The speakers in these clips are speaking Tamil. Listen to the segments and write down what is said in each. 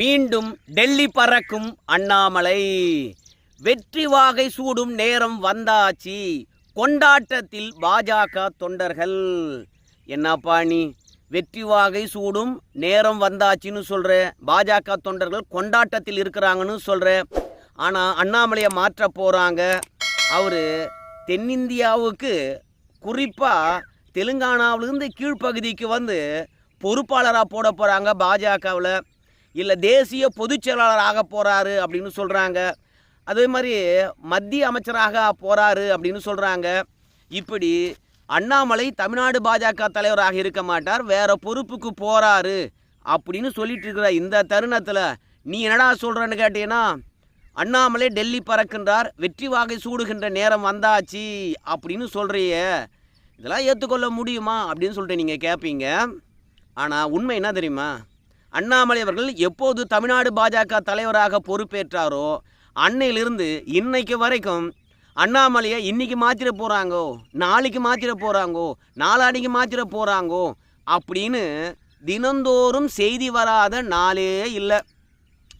மீண்டும் டெல்லி பறக்கும் அண்ணாமலை. வெற்றி வாகை சூடும் நேரம் வந்தாச்சு. கொண்டாட்டத்தில் பாஜக தொண்டர்கள். என்னப்பா நீ? வெற்றி வாகை சூடும் நேரம் வந்தாச்சுன்னு சொல்கிற பாஜக தொண்டர்கள் கொண்டாட்டத்தில் இருக்கிறாங்கன்னு சொல்கிற ஆனால் அண்ணாமலையை மாற்ற போகிறாங்க அவர் தென்னிந்தியாவுக்கு குறிப்பாக தெலுங்கானாவிலிருந்து கீழ்ப்பகுதிக்கு வந்து பொறுப்பாளராக போட போகிறாங்க பாஜகவில். இல்லை தேசிய பொதுச் செயலாளராக போகிறாரு அப்படின்னு சொல்கிறாங்க அதே மாதிரி மத்திய அமைச்சராக போகிறாரு அப்படின்னு சொல்கிறாங்க இப்படி அண்ணாமலை தமிழ்நாடு பாஜக தலைவராக இருக்க மாட்டார் வேற பொறுப்புக்கு போகிறாரு அப்படின்னு சொல்லிட்டு இருக்கிற இந்த தருணத்தில் நீ என்னடா சொல்கிறன்னு கேட்டீங்கன்னா அண்ணாமலை டெல்லி பறக்கின்றார் வெற்றி வாகை சூடுகின்ற நேரம் வந்தாச்சு அப்படின்னு சொல்கிறியே இதெல்லாம் ஏற்றுக்கொள்ள முடியுமா அப்படின்னு சொல்லிட்டு நீங்கள் கேட்பீங்க ஆனால் உண்மை என்ன தெரியுமா? அண்ணாமலை அவர்கள் எப்போது தமிழ்நாடு பாஜக தலைவராக பொறுப்பேற்றாரோ அன்னையிலிருந்து இன்னைக்கு வரைக்கும் அண்ணாமலையை இன்னைக்கு மாற்றிட போகிறாங்கோ நாளைக்கு மாற்றிட போகிறாங்கோ நாளாடிக்கு மாற்றிட போகிறாங்கோ அப்படின்னு தினந்தோறும் செய்தி வராத நாளே இல்லை.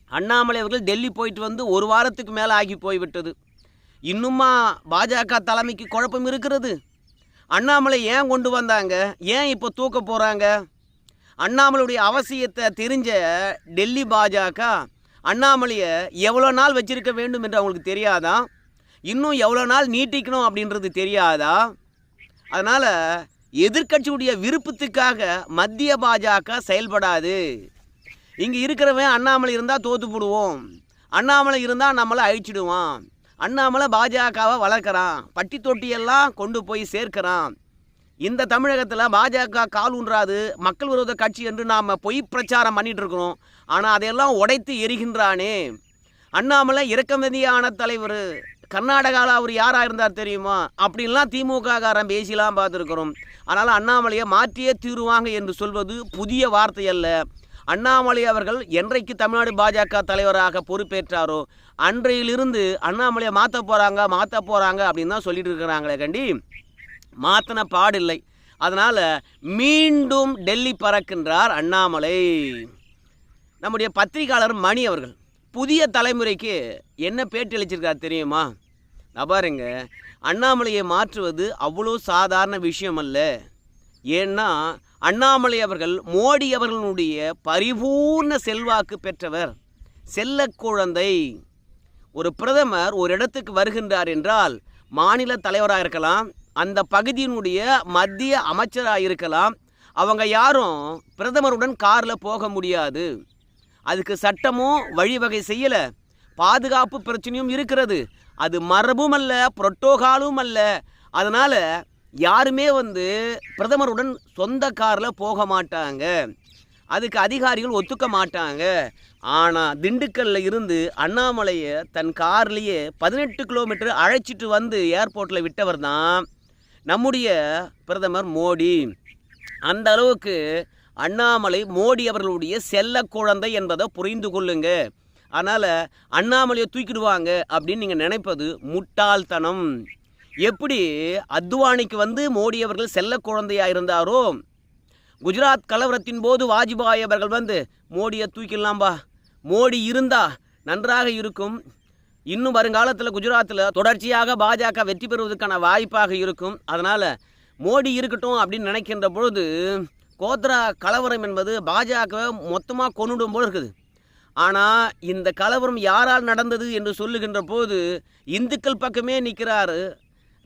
அண்ணாமலை அவர்கள் டெல்லி போயிட்டு வந்து ஒரு வாரத்துக்கு மேலே ஆகி போய்விட்டது. இன்னுமா பாஜக தலைமைக்கு குழப்பம் இருக்கிறது? அண்ணாமலை ஏன் கொண்டு வந்தாங்க? ஏன் இப்போ தூக்க போகிறாங்க அண்ணாமலையுடைய அவசியத்தை தெரிஞ்ச டெல்லி பாஜக அண்ணாமலையை எவ்வளோ நாள் வச்சுருக்க வேண்டும் என்று அவங்களுக்கு தெரியாதா? இன்னும் எவ்வளோ நாள் நீட்டிக்கணும் அப்படின்றது தெரியாதா? அதனால் எதிர்க்கட்சியுடைய விருப்பத்துக்காக மத்திய பாஜக செயல்படாது. இங்கே இருக்கிறவன் அண்ணாமலை இருந்தால் தோத்து போடுவோம். அண்ணாமலை இருந்தால் நம்மளை அழிச்சிடுவான். அண்ணாமலை பாஜகவை வளர்க்குறான். பட்டி தொட்டியெல்லாம் கொண்டு போய் சேர்க்கிறான். இந்த தமிழகத்தில் பாஜக கால் ஊன்றாது மக்கள் விரோத கட்சி என்று நாம் பொய் பிரச்சாரம் பண்ணிகிட்டு இருக்கிறோம். ஆனால் அதையெல்லாம் உடைத்து எரிகின்றானே. அண்ணாமலை இறக்கமதியான தலைவர் கர்நாடகாவில் அவர் யாராக இருந்தார் தெரியுமா? அப்படின்லாம் திமுக காரன் பேசிலாம் பார்த்துருக்குறோம். அதனால் அண்ணாமலையை மாற்றியே தீருவாங்க என்று சொல்வது புதிய வார்த்தை அல்ல. அண்ணாமலை அவர்கள் என்றைக்கு தமிழ்நாடு பாஜக தலைவராக பொறுப்பேற்றாரோ அன்றையிலிருந்து அண்ணாமலையை மாற்ற போகிறாங்க மாற்ற போகிறாங்க அப்படின்னு தான் சொல்லிட்டு இருக்கிறாங்களே கண்டி. மாற்றின பாடில்லை. அதனால் மீண்டும் டெல்லி பறக்கின்றார் அண்ணாமலை. நம்முடைய பத்திரிகையாளர் மணி அவர்கள் புதிய தலைமுறைக்கு என்ன பேட்டி அளிச்சிருக்கார் தெரியுமா? நான் பாருங்க அண்ணாமலையை மாற்றுவது அவ்வளோ சாதாரண விஷயம் அல்ல ஏன்னா அண்ணாமலை அவர்கள் மோடி அவர்களுடைய பரிபூர்ண செல்வாக்கு பெற்றவர் செல்ல குழந்தை. ஒரு பிரதமர் ஒரு இடத்துக்கு வருகின்றார் என்றால் மாநில தலைவராக இருக்கலாம் அந்த பகுதியினுடைய மத்திய அமைச்சராக இருக்கலாம் அவங்க யாரும் பிரதமருடன் காரில் போக முடியாது. அதுக்கு சட்டமும் வழிவகை செய்யலை. பாதுகாப்பு பிரச்சனையும் இருக்கிறது. அது மரபும் அல்ல புரோட்டோகாலும் அல்ல. அதனால் யாருமே வந்து பிரதமருடன் சொந்த காரில் போக மாட்டாங்க. அதுக்கு அதிகாரிகள் ஒத்துக்க மாட்டாங்க. ஆனால் திண்டுக்கல்ல இருந்து அண்ணாமலையை தன் கார்லேயே பதினெட்டு கிலோமீட்டர் அழைச்சிட்டு வந்து ஏர்போர்ட்டில் விட்டவர் தான் நம்முடைய பிரதமர் மோடி. அந்த அளவுக்கு அண்ணாமலை மோடி அவர்களுடைய செல்ல குழந்தை என்பதை புரிந்து கொள்ளுங்க. அதனால் அண்ணாமலையை தூக்கிடுவாங்க அப்படின்னு நீங்கள் நினைப்பது முட்டாள்தனம். எப்படி அத்வானிக்கு வந்து மோடி அவர்கள் செல்ல குழந்தையாக இருந்தாரோ? குஜராத் கலவரத்தின் போது வாஜ்பாய் அவர்கள் வந்து மோடியை தூக்கிடலாம்பா. மோடி இருந்தா நன்றாக இருக்கும். இன்னும் வருங்காலத்தில் குஜராத்தில் தொடர்ச்சியாக பாஜக வெற்றி பெறுவதற்கான வாய்ப்பாக இருக்கும். அதனால் மோடி இருக்கட்டும் அப்படின்னு நினைக்கின்ற பொழுது கோத்ரா கலவரம் என்பது பாஜக மொத்தமாக கொண்டுடும் போல் இருக்குது. ஆனால் இந்த கலவரம் யாரால் நடந்தது என்று சொல்லுகின்ற போது இந்துக்கள் பக்கமே நிற்கிறாரு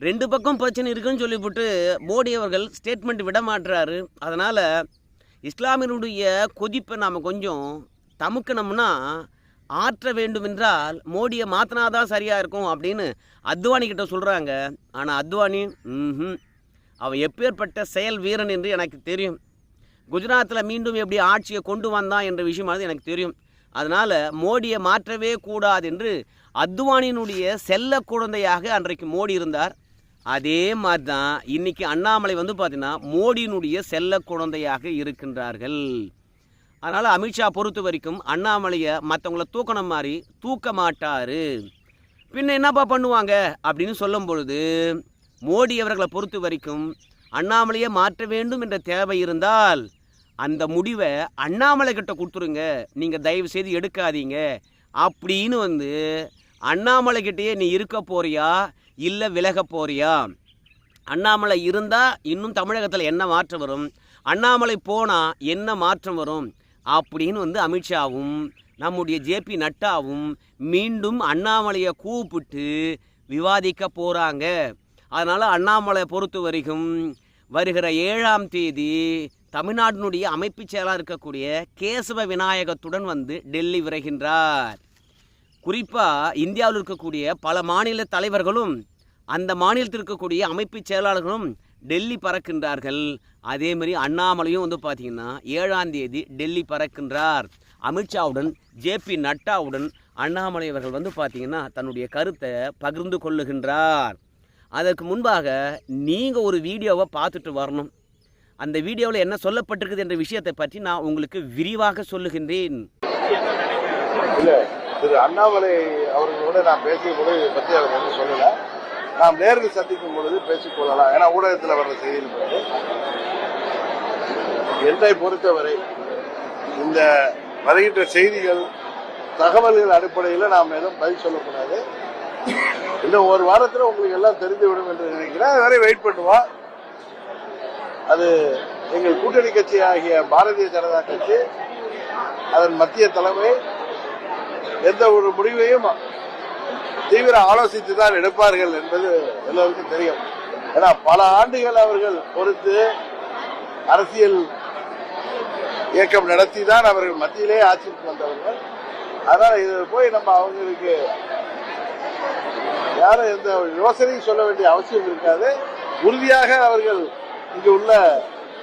ரெண்டு பக்கம் பிரச்சனை இருக்குன்னு சொல்லிவிட்டு மோடி அவர்கள் ஸ்டேட்மெண்ட் விட மாட்டுறாரு அதனால் இஸ்லாமியனுடைய கொதிப்பை நாம் கொஞ்சம் தமுக்கணும்னா ஆற்ற வேண்டுமென்றால் மோடியை மோடியை மாற்றினாதான் சரியாக இருக்கும் அப்படின்னு அத்வானி கிட்ட சொல்கிறாங்க ஆனால் அத்வானி ம் அவன் எப்பேற்பட்ட செயல் வீரன் என்று எனக்கு தெரியும். குஜராத்தில் மீண்டும் எப்படி ஆட்சியை கொண்டு வந்தான் என்ற விஷயமானது எனக்கு தெரியும். அதனால் மோடியை மாற்றவே கூடாது என்று அத்வானியினுடைய செல்ல குழந்தையாக அன்றைக்கு மோடி இருந்தார். அதே மாதிரி தான் இன்றைக்கி அண்ணாமலை வந்து பார்த்தீங்கன்னா மோடியினுடைய செல்ல குழந்தையாக இருக்கின்றார்கள். அதனால் அமித்ஷா பொறுத்த வரைக்கும் அண்ணாமலையை மற்றவங்கள தூக்கணும் மாதிரி தூக்க மாட்டார். பின்ன என்னப்பா பண்ணுவாங்க? அப்படின்னு சொல்லும் பொழுது மோடி அவர்களை பொறுத்த வரைக்கும் அண்ணாமலையை மாற்ற வேண்டும் என்ற தேவை இருந்தால் அந்த முடிவை அண்ணாமலை கிட்ட கொடுத்துருங்க. நீங்கள் தயவு செய்து எடுக்காதீங்க. அப்படின்னு வந்து அண்ணாமலை கிட்டேயே நீ இருக்க போறியா? இல்லை விலக போறியா? அண்ணாமலை இருந்தால் இன்னும் தமிழகத்தில் என்ன மாற்றம் வரும்? அண்ணாமலை போனால் என்ன மாற்றம் வரும்? அப்படின்னு வந்து அமித்ஷாவும் நம்முடைய ஜேபி நட்டாவும் மீண்டும் அண்ணாமலையை கூப்பிட்டு விவாதிக்க போகிறாங்க அதனால் அண்ணாமலை பொறுத்த வரைக்கும் வருகிற ஏழாம் தேதி தமிழ்நாட்டினுடைய அமைப்பு செயலாக இருக்கக்கூடிய கேசவ விநாயகத்துடன் வந்து டெல்லி விரைகின்றார். குறிப்பாக இந்தியாவில் இருக்கக்கூடிய பல மாநில தலைவர்களும் அந்த மாநிலத்தில் இருக்கக்கூடிய அமைப்பு செயலாளர்களும் டெல்லி பறக்கின்றார்கள். அதே மாதிரி அண்ணாமலையும் வந்து பார்த்தீங்கன்னா ஏழாம் தேதி டெல்லி பறக்கின்றார். அமித்ஷாவுடன் ஜேபி நட்டாவுடன் அண்ணாமலை அவர்கள் வந்து பார்த்தீங்கன்னா தன்னுடைய கருத்தை பகிர்ந்து கொள்ளுகின்றார். அதற்கு முன்பாக நீங்கள் ஒரு வீடியோவை பார்த்துட்டு வரணும். அந்த வீடியோவில் என்ன சொல்லப்பட்டிருக்குது என்ற விஷயத்தை பற்றி நான் உங்களுக்கு விரிவாக சொல்லுகின்றேன். திரு அண்ணாமலை அவர்களோட நான் பேசிய பொழுது பற்றி அவர் ஒன்றும் நாம் நேரில் சந்திக்கும் பொழுது பேசிக் கொள்ளலாம். ஏன்னா ஊடகத்தில் வர்ற செய்தியில் என்னை பொறுத்தவரை இந்த வருகின்ற செய்திகள் தகவல்கள் அடிப்படையில் நாம் எதுவும் பதில் சொல்லக்கூடாது. இன்னும் ஒரு வாரத்தில் உங்களுக்கு எல்லாம் தெரிந்துவிடும் என்று நினைக்கிறேன். அது வரை வெயிட் பண்ணுவோம். அது எங்கள் கூட்டணி கட்சி ஆகிய பாரதிய ஜனதா கட்சி அதன் மத்திய தலைமை எந்த ஒரு முடிவையும் தீவிர ஆலோசித்து தான் எடுப்பார்கள் என்பது எல்லோருக்கும் தெரியும். ஏன்னா பல ஆண்டுகள் அவர்கள் பொறுத்து அரசியல் இயக்கம் நடத்தி தான் அவர்கள் மத்தியிலே ஆட்சிக்கு வந்தவர்கள். அதனால இது போய் நம்ம அவங்களுக்கு யாரும் எந்த யோசனையும் சொல்ல வேண்டிய அவசியம் இருக்காது. உறுதியாக அவர்கள் இங்கு உள்ள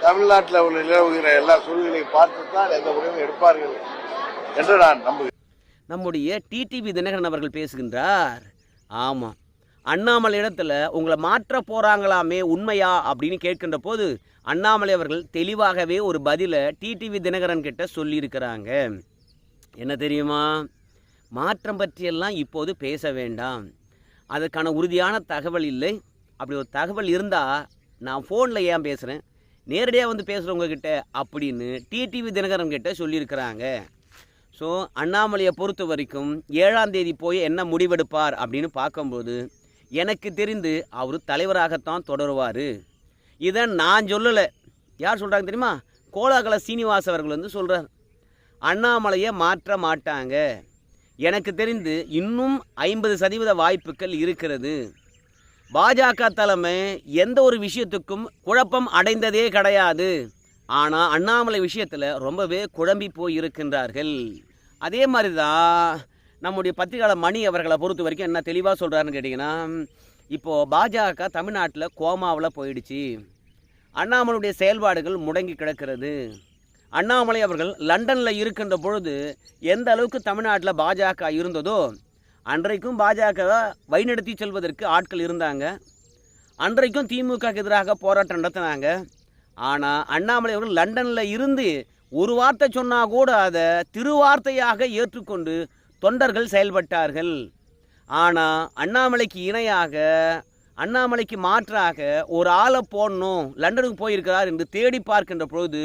தமிழ்நாட்டில் உள்ள நிலவுகிற எல்லா சூழ்நிலையும் பார்த்து தான் எந்த முடிவும் எடுப்பார்கள் என்று நான் நம்புகிறேன். நம்முடைய டிடிவி தினகரன் அவர்கள் பேசுகின்றார். ஆமாம் அண்ணாமலை இடத்துல உங்களை மாற்ற போகிறாங்களாமே உண்மையா அப்படின்னு கேட்கின்ற போது அண்ணாமலை அவர்கள் தெளிவாகவே ஒரு பதிலை டிடிவி தினகரன் கிட்ட சொல்லியிருக்கிறாங்க. என்ன தெரியுமா? மாற்றம் பற்றியெல்லாம் இப்போது பேச வேண்டாம். அதற்கான உறுதியான தகவல் இல்லை. அப்படி ஒரு தகவல் இருந்தால் நான் ஃபோனில் ஏன் பேசுகிறேன் நேரடியாக வந்து பேசுகிறவங்க கிட்ட அப்படின்னு டிடிவி தினகரன் கிட்ட சொல்லியிருக்கிறாங்க. ஸோ அண்ணாமலையை பொறுத்த வரைக்கும் ஏழாம் தேதி போய் என்ன முடிவெடுப்பார் அப்படின்னு பார்க்கும்போது எனக்கு தெரிந்து அவர் தலைவராகத்தான் தொடருவார். இதை நான் சொல்லலை. யார் சொல்கிறாங்க தெரியுமா? கோலாகல சீனிவாஸ் அவர்கள் வந்து சொல்கிறார் அண்ணாமலையை மாற்ற மாட்டாங்க. எனக்கு தெரிந்து இன்னும் ஐம்பது சதவீத வாய்ப்புகள் இருக்கிறது. பாஜக தலைமை எந்த ஒரு விஷயத்துக்கும் குழப்பம் அடைந்ததே கிடையாது. ஆனால் அண்ணாமலை விஷயத்தில் ரொம்பவே குழம்பி போய் இருக்கின்றார்கள் அதே மாதிரி தான் நம்முடைய பத்திரிகையாளர் மணி அவர்களை பொறுத்த வரைக்கும் என்ன தெளிவாக சொல்கிறாருன்னு கேட்டிங்கன்னா இப்போது பாஜக தமிழ்நாட்டில் கோமாவில் போயிடுச்சு. அண்ணாமலையுடைய செயல்பாடுகள் முடங்கி கிடக்கிறது. அண்ணாமலை அவர்கள் லண்டனில் இருக்கின்ற பொழுது எந்த அளவுக்கு தமிழ்நாட்டில் பாஜக இருந்ததோ அன்றைக்கும் பாஜக வழிநடத்தி செல்வதற்கு ஆட்கள் இருந்தாங்க. அன்றைக்கும் திமுக எதிராக போராட்டம் நடத்தினாங்க. ஆனால் அண்ணாமலை அவர்கள் லண்டனில் இருந்து ஒரு வார்த்தை சொன்னால் கூட அதை திருவார்த்தையாக ஏற்றுக்கொண்டு தொண்டர்கள் செயல்பட்டார்கள். ஆனால் அண்ணாமலைக்கு இணையாக அண்ணாமலைக்கு மாற்றாக ஒரு ஆளை போடணும் லண்டனுக்கு போயிருக்கிறார் என்று தேடி பார்க்கின்ற பொழுது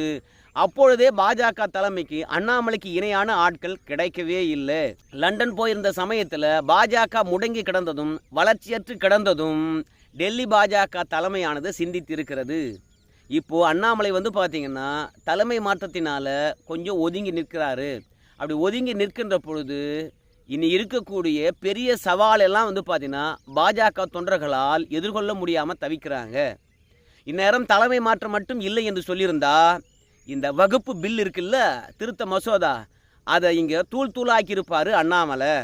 அப்பொழுதே பாஜக தலைமைக்கு அண்ணாமலைக்கு இணையான ஆட்கள் கிடைக்கவே இல்லை. லண்டன் போயிருந்த சமயத்தில் பாஜக முடங்கி கிடந்ததும் வளர்ச்சியற்று கிடந்ததும் டெல்லி பாஜக தலைமையானது சிந்தித்திருக்கிறது. இப்போது அண்ணாமலை வந்து பார்த்தீங்கன்னா தலைமை மாற்றத்தினால் கொஞ்சம் ஒதுங்கி நிற்கிறாரு. அப்படி ஒதுங்கி நிற்கின்ற பொழுது இனி இருக்கக்கூடிய பெரிய சவால் எல்லாம் வந்து பார்த்தீங்கன்னா பாஜக தொண்டர்களால் எதிர்கொள்ள முடியாமல் தவிக்கிறாங்க. இந்நேரம் தலைமை மாற்றம் மட்டும் இல்லை என்று சொல்லியிருந்தா இந்த வகுப்பு பில் இருக்குல்ல திருத்த மசோதா அதை இங்கே தூள் தூளாக்கியிருப்பார் அண்ணாமலை.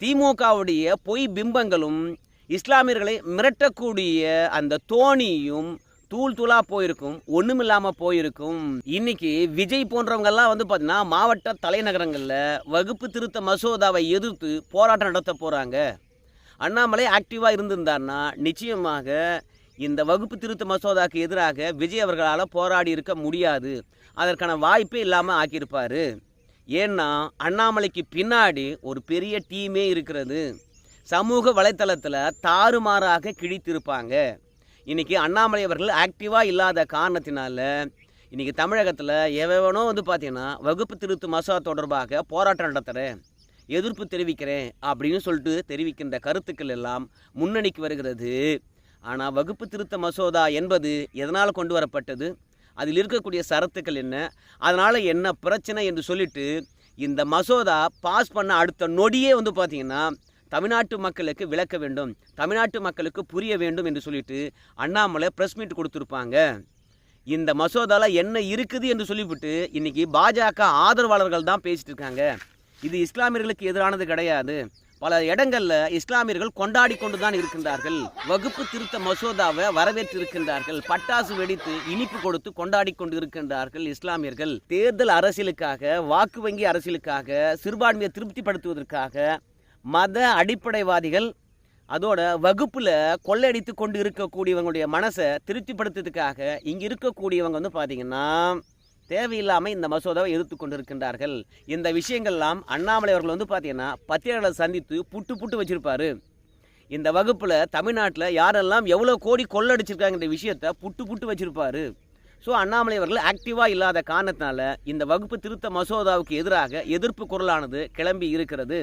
திமுகவுடைய பொய் பிம்பங்களும் இஸ்லாமியர்களை மிரட்டக்கூடிய அந்த தோணியும் தூள் தூளாக போயிருக்கும் ஒன்றுமில்லாமல் போயிருக்கும். இன்னைக்கு விஜய் போன்றவங்கெல்லாம் வந்து பார்த்தீங்கன்னா மாவட்ட தலைநகரங்களில் வகுப்பு திருத்த மசோதாவை எதிர்த்து போராட்டம் நடத்த போகிறாங்க அண்ணாமலை ஆக்டிவாக இருந்திருந்தார்னா நிச்சயமாக இந்த வகுப்பு திருத்த மசோதாக்கு எதிராக விஜய் அவர்களால் போராடி இருக்க முடியாது. அதற்கான வாய்ப்பே இல்லாமல் ஆக்கியிருப்பார். ஏன்னா அண்ணாமலைக்கு பின்னாடி ஒரு பெரிய டீமே இருக்கிறது. சமூக வலைத்தளத்தில் தாறுமாறாக கிழித்திருப்பாங்க. இன்றைக்கி அண்ணாமலை அவர்கள் ஆக்டிவாக இல்லாத காரணத்தினால இன்றைக்கி தமிழகத்தில் எவனோ வந்து பார்த்தீங்கன்னா வகுப்பு திருத்து மசோதா தொடர்பாக போராட்டம் நடத்துகிறேன் எதிர்ப்பு தெரிவிக்கிறேன் அப்படின்னு சொல்லிட்டு தெரிவிக்கின்ற கருத்துக்கள் எல்லாம் முன்னணிக்கு வருகிறது. ஆனால் வகுப்பு திருத்த மசோதா என்பது எதனால் கொண்டு வரப்பட்டது? அதில் இருக்கக்கூடிய சரத்துக்கள் என்ன? அதனால் என்ன பிரச்சனை என்று சொல்லிட்டு இந்த மசோதா பாஸ் பண்ண அடுத்த நொடியே வந்து பார்த்திங்கன்னா தமிழ்நாட்டு மக்களுக்கு விளக்க வேண்டும். தமிழ்நாட்டு மக்களுக்கு புரிய வேண்டும் என்று சொல்லிட்டு அண்ணாமலை ப்ரெஸ் மீட் கொடுத்துருப்பாங்க. இந்த மசோதாவில் என்ன இருக்குது என்று சொல்லிவிட்டு இன்றைக்கி பாஜக ஆதரவாளர்கள் தான் பேசிட்டு இருக்காங்க. இது இஸ்லாமியர்களுக்கு எதிரானது கிடையாது. பல இடங்களில் இஸ்லாமியர்கள் கொண்டாடி கொண்டு தான் இருக்கின்றார்கள். வகுப்பு திருத்த மசோதாவை வரவேற்று இருக்கின்றார்கள் பட்டாசு வெடித்து இனிப்பு கொடுத்து கொண்டாடி கொண்டு இருக்கின்றார்கள் இஸ்லாமியர்கள். தேர்தல் அரசியலுக்காக வாக்கு வங்கி அரசியலுக்காக சிறுபான்மையை திருப்திப்படுத்துவதற்காக மத அடிப்படைவாதிகள் அதோட வகுப்பில் கொள்ளையடித்து கொண்டு இருக்கக்கூடியவங்களுடைய மனசை திருப்திப்படுத்துறதுக்காக இங்கே இருக்கக்கூடியவங்க வந்து பார்த்தீங்கன்னா தேவையில்லாமல் இந்த மசோதாவை எதிர்த்து கொண்டு இருக்கின்றார்கள் இந்த விஷயங்கள்லாம் அண்ணாமலை அவர்கள் வந்து பார்த்தீங்கன்னா பத்திரிகையாளர் சந்தித்து புட்டு புட்டு வச்சுருப்பார். இந்த வகுப்பில் தமிழ்நாட்டில் யாரெல்லாம் எவ்வளோ கோடி கொள்ளடிச்சிருக்காங்கன்ற விஷயத்தை புட்டு புட்டு வச்சுருப்பார். ஸோ அண்ணாமலை அவர்கள் ஆக்டிவாக இல்லாத காரணத்தினால இந்த வகுப்பு திருத்த மசோதாவுக்கு எதிராக எதிர்ப்பு குரலானது கிளம்பி இருக்கிறது.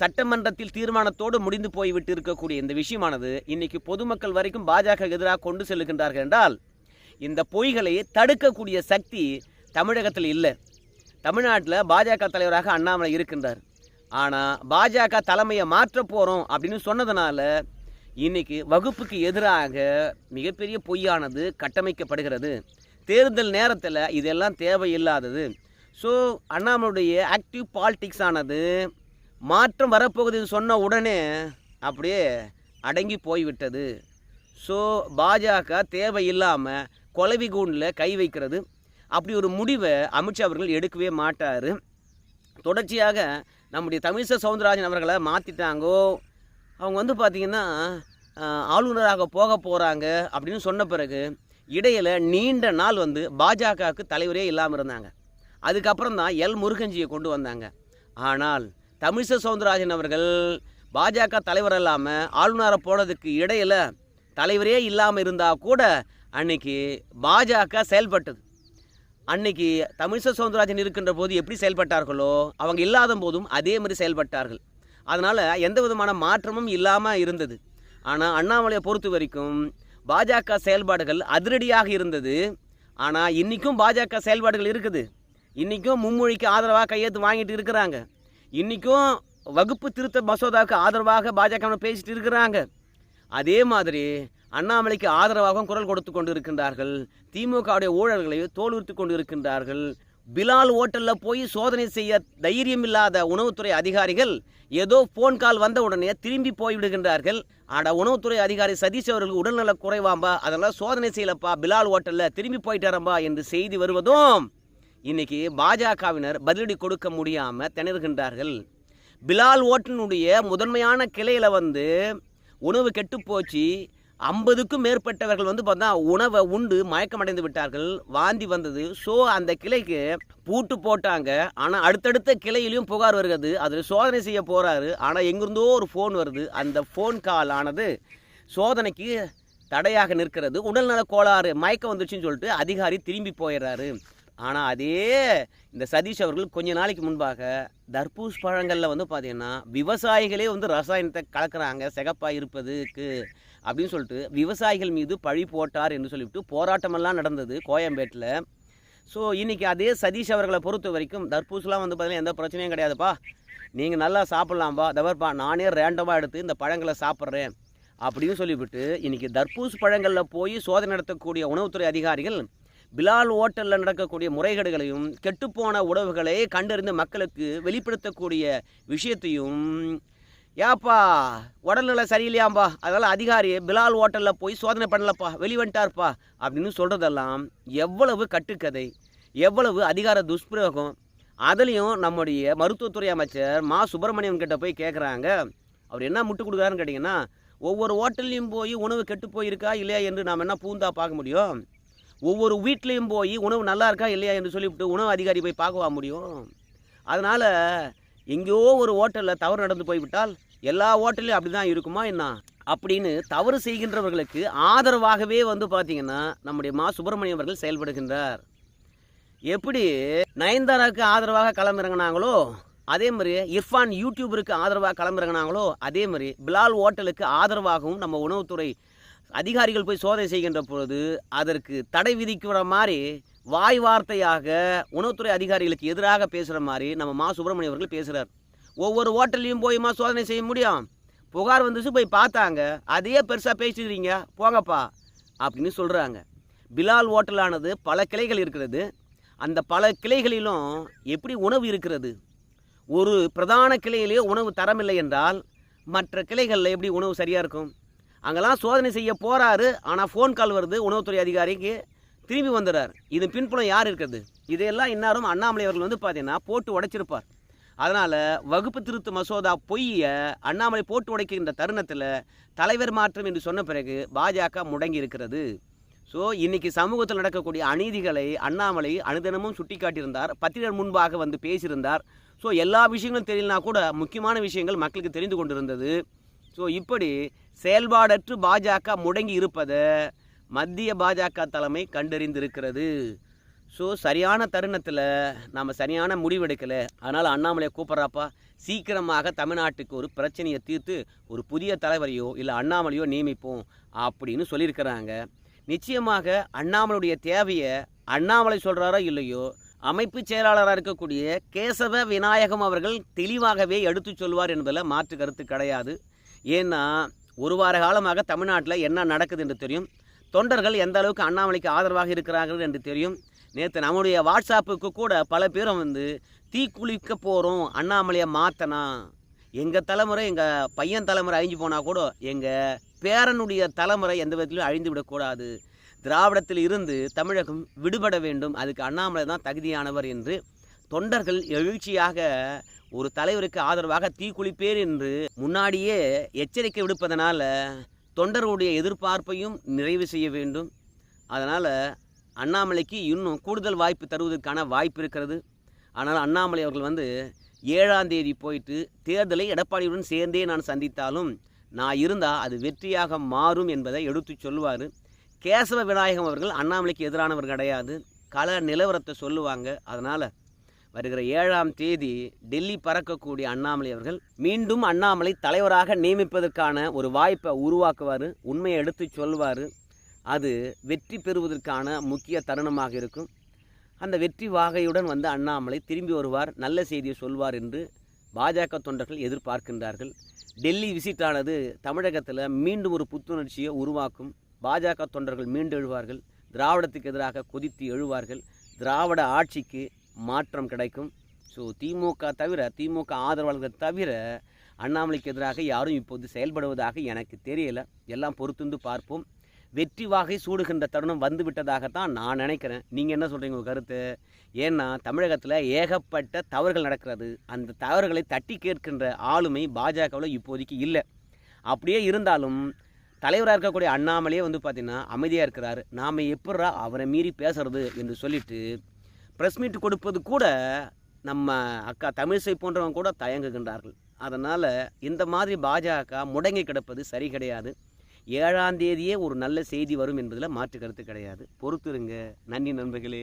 சட்டமன்றத்தில் தீர்மானத்தோடு முடிந்து போய்விட்டு இருக்கக்கூடிய இந்த விஷயமானது இன்னைக்கு பொதுமக்கள் வரைக்கும் பாஜக எதிராக கொண்டு செல்லுகின்றார்கள் என்றால் இந்த பொய்களை தடுக்கக்கூடிய சக்தி தமிழகத்தில் இல்லை. தமிழ்நாட்டில் பாஜக தலைவராக அண்ணாமலை இருக்கின்றார். ஆனால் பாஜக தலைமையை மாற்ற போகிறோம் அப்படின்னு சொன்னதுனால இன்னைக்கு வகுப்புக்கு எதிராக மிகப்பெரிய பொய்யானது கட்டமைக்கப்படுகிறது. தேர்தல் நேரத்தில் இதெல்லாம் தேவையில்லாதது. ஸோ அண்ணாமலையுடைய ஆக்டிவ் பாலிட்டிக்ஸ் ஆனது மாற்றம் வரப்போகுது சொன்ன உடனே அப்படியே அடங்கி போய்விட்டது. ஸோ பாஜக தேவையில்லாமல் கொலவி கூண்டில் கை வைக்கிறது. அப்படி ஒரு முடிவை அமித்ஷா அவர்கள் எடுக்கவே மாட்டார். தொடர்ச்சியாக நம்முடைய தமிழிசை சவுந்தரராஜன் அவர்களை மாற்றிட்டாங்கோ அவங்க வந்து பார்த்திங்கன்னா ஆளுநராக போக போகிறாங்க அப்படின்னு சொன்ன பிறகு இடையில் நீண்ட நாள் வந்து பாஜகவுக்கு தலைவரே இல்லாமல் இருந்தாங்க. அதுக்கப்புறம் தான் எல் முருகஞ்சியை கொண்டு வந்தாங்க. ஆனால் தமிழிசை சவுந்தரராஜன் அவர்கள் பாஜக தலைவர் இல்லாமல் ஆளுநரை போனதுக்கு இடையில் தலைவரே இல்லாமல் இருந்தால் கூட அன்னைக்கு பாஜக செயல்பட்டது. அன்னைக்கு தமிழிசை சவுந்தரராஜன் இருக்கின்ற போது எப்படி செயல்பட்டார்களோ அவங்க இல்லாத போதும் அதே மாதிரி செயல்பட்டார்கள். அதனால் எந்த விதமான மாற்றமும் இல்லாமல் இருந்தது. ஆனால் அண்ணாமலையை பொறுத்த வரைக்கும் பாஜக செயல்பாடுகள் அதிரடியாக இருந்தது. ஆனால் இன்றைக்கும் பாஜக செயல்பாடுகள் இருக்குது. இன்றைக்கும் மும்மொழிக்கு ஆதரவாக கையெழுத்து வாங்கிட்டு இருக்கிறாங்க. இன்றைக்கும் வகுப்பு திருத்த மசோதாவுக்கு ஆதரவாக பாஜக பேசிட்டு இருக்கிறாங்க. அதே மாதிரி அண்ணாமலைக்கு ஆதரவாகவும் குரல் கொடுத்து கொண்டு இருக்கின்றார்கள் திமுகவுடைய ஊழல்களை தோலுறுத்து கொண்டு இருக்கின்றார்கள் பிலால் ஹோட்டலில் போய் சோதனை செய்ய தைரியம் இல்லாத உணவுத்துறை அதிகாரிகள் ஏதோ ஃபோன் கால் வந்த உடனே திரும்பி போய்விடுகின்றார்கள். ஆட உணவுத்துறை அதிகாரி சதீஷ் அவர்களுக்கு உடல்நல குறைவாம்பா? அதெல்லாம் சோதனை செய்யலப்பா பிலால் ஹோட்டலில் திரும்பி போயிட்டாரம்பா என்று செய்தி வருவதும் இன்னைக்கு பாஜகவினர் பதிலடி கொடுக்க முடியாமல் திணறுகின்றார்கள். பிலால் ஓட்டனுடைய முதன்மையான கிளையில் வந்து உணவு கெட்டு போச்சு. ஐம்பதுக்கும் மேற்பட்டவர்கள் வந்து பார்த்தா உணவை உண்டு மயக்கமடைந்து விட்டார்கள். வாந்தி வந்தது. ஸோ அந்த கிளைக்கு பூட்டு போட்டாங்க. ஆனால் அடுத்தடுத்த கிளையிலையும் புகார் வருகிறது. அதில் சோதனை செய்ய போகிறாரு ஆனால் எங்கிருந்தோ ஒரு ஃபோன் வருது. அந்த ஃபோன் கால் ஆனது சோதனைக்கு தடையாக நிற்கிறது. உடல்நல கோளாறு மயக்கம் வந்துச்சுன்னு சொல்லிட்டு அதிகாரி திரும்பி போயிடுறாரு. ஆனால் அதே இந்த சதீஷ் அவர்கள் கொஞ்ச நாளைக்கு முன்பாக தர்பூஸ் பழங்களில் வந்து பார்த்தீங்கன்னா விவசாயிகளே வந்து ரசாயனத்தை கலக்குறாங்க சிகப்பாக இருப்பதுக்கு அப்படின்னு சொல்லிட்டு விவசாயிகள் மீது பழி போட்டார் என்று சொல்லிவிட்டு போராட்டமெல்லாம் நடந்தது கோயம்பேட்டில். ஸோ இன்றைக்கி அதே சதீஷ் அவர்களை பொறுத்த வரைக்கும் தர்பூஸ்லாம் வந்து பார்த்தீங்கன்னா எந்த பிரச்சனையும் கிடையாதுப்பா. நீங்கள் நல்லா சாப்பிட்லாம்ப்பா தவறுப்பா நானே ரேண்டமாக எடுத்து இந்த பழங்களை சாப்பிட்றேன் அப்படின்னு சொல்லிவிட்டு இன்றைக்கி தர்பூஸ் பழங்களில் போய் சோதனை நடத்தக்கூடிய உணவுத்துறை அதிகாரிகள் பிலால் ஓட்டலில் நடக்கக்கூடிய முறைகேடுகளையும் கெட்டுப்போன உணவுகளை கண்டறிந்து மக்களுக்கு வெளிப்படுத்தக்கூடிய விஷயத்தையும் ஏப்பா உடல்நிலை சரியில்லையாம்பா? அதனால் அதிகாரி பிலால் ஹோட்டலில் போய் சோதனை பண்ணலப்பா வெளிவந்துட்டார்ப்பா அப்படின்னு சொல்கிறதெல்லாம் எவ்வளவு கட்டுக்கதை எவ்வளவு அதிகார துஷ்பிரயோகம். அதுலேயும் நம்முடைய மருத்துவத்துறை அமைச்சர் மா. சுப்பிரமணியம் கிட்ட போய் கேட்குறாங்க அவர் என்ன முட்டு கொடுக்குறாருன்னு கேட்டிங்கன்னா ஒவ்வொரு ஹோட்டல்லையும் போய் உணவு கெட்டு போயிருக்கா இல்லையா என்று நாம் என்ன பூந்தா பார்க்க முடியும்? ஒவ்வொரு வீட்லேயும் போய் உணவு நல்லா இருக்கா இல்லையா? என்று சொல்லிவிட்டு உணவு அதிகாரி போய் பார்க்கவா முடியும்? அதனால் எங்கேயோ ஒரு ஹோட்டலில் தவறு நடந்து போய்விட்டால் எல்லா ஹோட்டல்லையும் அப்படி தான் இருக்குமா என்ன? அப்படின்னு தவறு செய்கின்றவர்களுக்கு ஆதரவாகவே வந்து பார்த்தீங்கன்னா நம்முடைய மா. சுப்பிரமணியம் அவர்கள் செயல்படுகின்றார். எப்படி? நயன்தாராவுக்கு ஆதரவாக களமிறங்கினாங்களோ அதே மாதிரி இர்ஃபான் யூடியூபருக்கு ஆதரவாக களமிறங்கினாங்களோ அதே மாதிரி பிலால் ஹோட்டலுக்கு ஆதரவாகவும் நம்ம உணவுத்துறை அதிகாரிகள் போய் சோதனை செய்கின்ற பொழுது அதற்கு தடை விதிக்கிற மாதிரி வாய் வார்த்தையாக உணவுத்துறை அதிகாரிகளுக்கு எதிராக பேசுகிற மாதிரி நம்ம மா சுப்பிரமணியம் அவர்கள் பேசுகிறார் ஒவ்வொரு ஹோட்டல்லையும் போய்மா சோதனை செய்ய முடியும். புகார் வந்துச்சு போய் பார்த்தாங்க. அதையே பெருசாக பேசிடுறீங்க போங்கப்பா அப்படின்னு சொல்கிறாங்க பிலால் ஹோட்டலானது பல கிளைகள் இருக்கிறது. அந்த பல கிளைகளிலும் எப்படி உணவு இருக்கிறது? ஒரு பிரதான கிளையிலேயே உணவு தரமில்லை என்றால் மற்ற கிளைகளில் எப்படி உணவு சரியாக இருக்கும்? அங்கெல்லாம் சோதனை செய்ய போகிறாரு ஆனால் ஃபோன் கால் வருது. உணவுத்துறை அதிகாரிக்கு திரும்பி வந்துடுறார். இது பின்புலம் யார் இருக்கிறது? இதையெல்லாம் இன்னாரும் அண்ணாமலை அவர்கள் வந்து பார்த்தீங்கன்னா போட்டு உடைச்சிருப்பார். அதனால் வகுப்பு திருத்த மசோதா பொய்யை அண்ணாமலை போட்டு உடைக்கின்ற தருணத்தில் தலைவர் மாற்றம் என்று சொன்ன பிறகு பாஜக முடங்கி இருக்கிறது. ஸோ இன்னைக்கு சமூகத்தில் நடக்கக்கூடிய அநீதிகளை அண்ணாமலை அனுதினமும் சுட்டிக்காட்டியிருந்தார். பத்திரிகர் முன்பாக வந்து பேசியிருந்தார். ஸோ எல்லா விஷயங்களும் தெரியலனா கூட முக்கியமான விஷயங்கள் மக்களுக்கு தெரிந்து கொண்டிருந்தது. ஸோ இப்படி செயல்பாடற்று பாஜக முடங்கி இருப்பதை மத்திய பாஜக தலைமை கண்டறிந்திருக்கிறது. ஸோ சரியான தருணத்தில் நாம் சரியான முடிவெடுக்கலை. அதனால் அண்ணாமலையை கூப்பிட்றாப்பா சீக்கிரமாக தமிழ்நாட்டுக்கு ஒரு பிரச்சனையை தீர்த்து ஒரு புதிய தலைவரையோ இல்லை அண்ணாமலையோ நியமிப்போம் அப்படின்னு சொல்லியிருக்கிறாங்க. நிச்சயமாக அண்ணாமலையுடைய தேவையை அண்ணாமலை சொல்கிறாரோ இல்லையோ அமைப்பு செயலாளராக இருக்கக்கூடிய கேசவ விநாயகம் அவர்கள் தெளிவாகவே எடுத்து சொல்வார் என்பதில் மாற்று கருத்து கிடையாது. ஏன்னா ஒரு வார காலமாக தமிழ்நாட்டில் என்ன நடக்குது என்று தெரியும். தொண்டர்கள் எந்த அளவுக்கு அண்ணாமலைக்கு ஆதரவாக இருக்கிறார்கள் என்று தெரியும். நேற்று நம்முடைய வாட்ஸ்அப்புக்கு கூட பல பேரும் வந்து தீக்குளிக்க போகிறோம் அண்ணாமலையை மாற்றனா எங்கள் தலைமுறை எங்கள் பையன் தலைமுறை அழிஞ்சு போனால் கூட எங்கள் பேரனுடைய தலைமுறை எந்த விதத்திலும் அழிந்து விடக்கூடாது. திராவிடத்தில் இருந்து தமிழகம் விடுபட வேண்டும். அதுக்கு அண்ணாமலை தான் தகுதியானவர் என்று தொண்டர்கள் எழுச்சியாக ஒரு தலைவருக்கு ஆதரவாக தீக்குளிப்பேர் என்று முன்னாடியே எச்சரிக்கை விடுப்பதனால் தொண்டர்களுடைய எதிர்பார்ப்பையும் நிறைவு செய்ய வேண்டும். அதனால் அண்ணாமலைக்கு இன்னும் கூடுதல் வாய்ப்பு தருவதற்கான வாய்ப்பு இருக்கிறது. ஆனால் அண்ணாமலை அவர்கள் வந்து ஏழாம் தேதி போயிட்டு தேர்தலை எடப்பாடியுடன் சேர்ந்தே நான் சந்தித்தாலும் நான் இருந்தால் அது வெற்றியாக மாறும் என்பதை எடுத்து சொல்லுவார். கேசவ விநாயகம் அவர்கள் அண்ணாமலைக்கு எதிரானவர் கிடையாது. கல நிலவரத்தை சொல்லுவாங்க. அதனால் வருகிற ஏழாம் தேதி டெல்லி பறக்கக்கூடிய அண்ணாமலை அவர்கள் மீண்டும் அண்ணாமலை தலைவராக நியமிப்பதற்கான ஒரு வாய்ப்பை உருவாக்குவார் உண்மையை எடுத்து சொல்வார் அது வெற்றி பெறுவதற்கான முக்கிய தருணமாக இருக்கும். அந்த வெற்றி வாகையுடன் வந்து அண்ணாமலை திரும்பி வருவார் நல்ல செய்தியை சொல்வார் என்று பாஜக தொண்டர்கள் எதிர்பார்க்கின்றார்கள். டெல்லி விசிட்டானது தமிழகத்தில் மீண்டும் ஒரு புத்துணர்ச்சியை உருவாக்கும். பாஜக தொண்டர்கள் மீண்டு எழுவார்கள். திராவிடத்துக்கு எதிராக கொதித்து எழுவார்கள். திராவிட ஆட்சிக்கு மாற்றம் கிடைக்கும். ஸோ திமுக தவிர திமுக ஆதரவாளர்கள் தவிர அண்ணாமலைக்கு எதிராக யாரும் இப்போது செயல்படுவதாக எனக்கு தெரியல. எல்லாம் பொறுத்துந்து பார்ப்போம். வெற்றி வாகை சூடுகின்ற தருணம் வந்துவிட்டதாகத்தான் நான் நினைக்கிறேன். நீங்கள் என்ன சொல்கிறீங்க உங்கள் கருத்து? ஏன்னா தமிழகத்தில் ஏகப்பட்ட தவறுகள் நடக்கிறது. அந்த தவறுகளை தட்டி கேட்கின்ற ஆளுமை பாஜகவில் இப்போதைக்கு இல்லை. அப்படியே இருந்தாலும் தலைவராக இருக்கக்கூடிய அண்ணாமலையே வந்து பார்த்திங்கன்னா அமைதியாக இருக்கிறார். நாம் எப்படா அவரை மீறி பேசுறது என்று சொல்லிட்டு ப்ரெஸ் மீட் கொடுப்பது கூட நம்ம அக்கா தமிழிசை போன்றவங்க கூட தயங்குகின்றார்கள். அதனால் இந்த மாதிரி பாஜக முடங்கி கிடப்பது சரி கிடையாது. ஏழாம் தேதியே ஒரு நல்ல செய்தி வரும் என்பதில் மாற்று கருத்து கிடையாது. பொறுத்துருங்க. நன்றி நண்பர்களே.